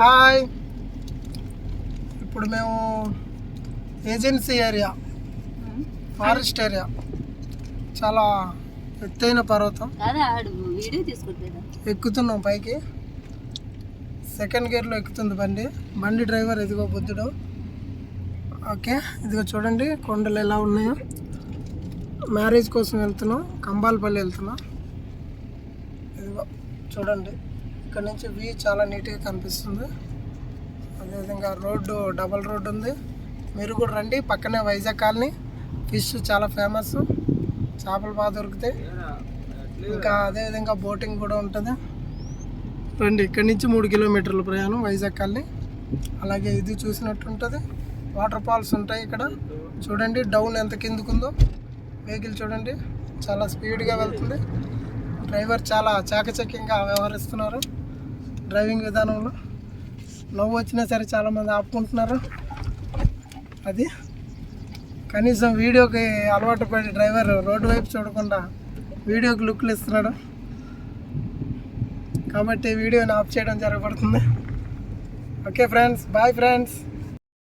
Hi. ఇప్పుడు మేము agency area forest area. చాలా ఎత్తైన పర్వతం. ఎక్కుతున్నాం పైకి. సెకండ్ గేర్లో ఎక్కుతుంది బండి. బండి డ్రైవర్ ఇదిగో బుద్ధుడు. ఓకే ఇదిగో చూడండి కొండలు ఎలా ఉన్నాయో. మ్యారేజ్ కోసం వెళ్తున్నాం. కంబాలపల్లి వెళ్తున్నాం. ఇదిగో చూడండి. ఇక్కడ నుంచి వ్యూ చాలా నీట్గా కనిపిస్తుంది. అదేవిధంగా రోడ్డు డబల్ రోడ్డు ఉంది. మీరు కూడా రండి. పక్కనే వైజాగ్ కాలనీ. ఫిష్ చాలా ఫేమస్ చేపలు బాగా దొరుకుతాయి. ఇంకా అదేవిధంగా బోటింగ్ కూడా ఉంటుంది. రండి. ఇక్కడి నుంచి మూడు కిలోమీటర్ల ప్రయాణం వైజాగ్ కాలనీ. అలాగే ఇది చూసినట్టు ఉంటుంది. వాటర్ ఫాల్స్ ఉంటాయి ఇక్కడ. చూడండి డౌన్ ఎంత కిందకుందో. వెహికల్ చూడండి. చాలా స్పీడ్గా వెళ్తుంది. డ్రైవర్ చాలా చాకచక్యంగా వ్యవహరిస్తున్నారు. డ్రైవింగ్ విధానంలో నవ్వు వచ్చినా సరే చాలామంది ఆపుకుంటున్నారు. అది కనీసం వీడియోకి అలవాటు పడి డ్రైవర్ రోడ్డు వైపు చూడకుండా వీడియోకి లుక్లు ఇస్తున్నాడు. కాబట్టి వీడియోని ఆఫ్ చేయడం జరగబడుతుంది. Okay friends bye friends.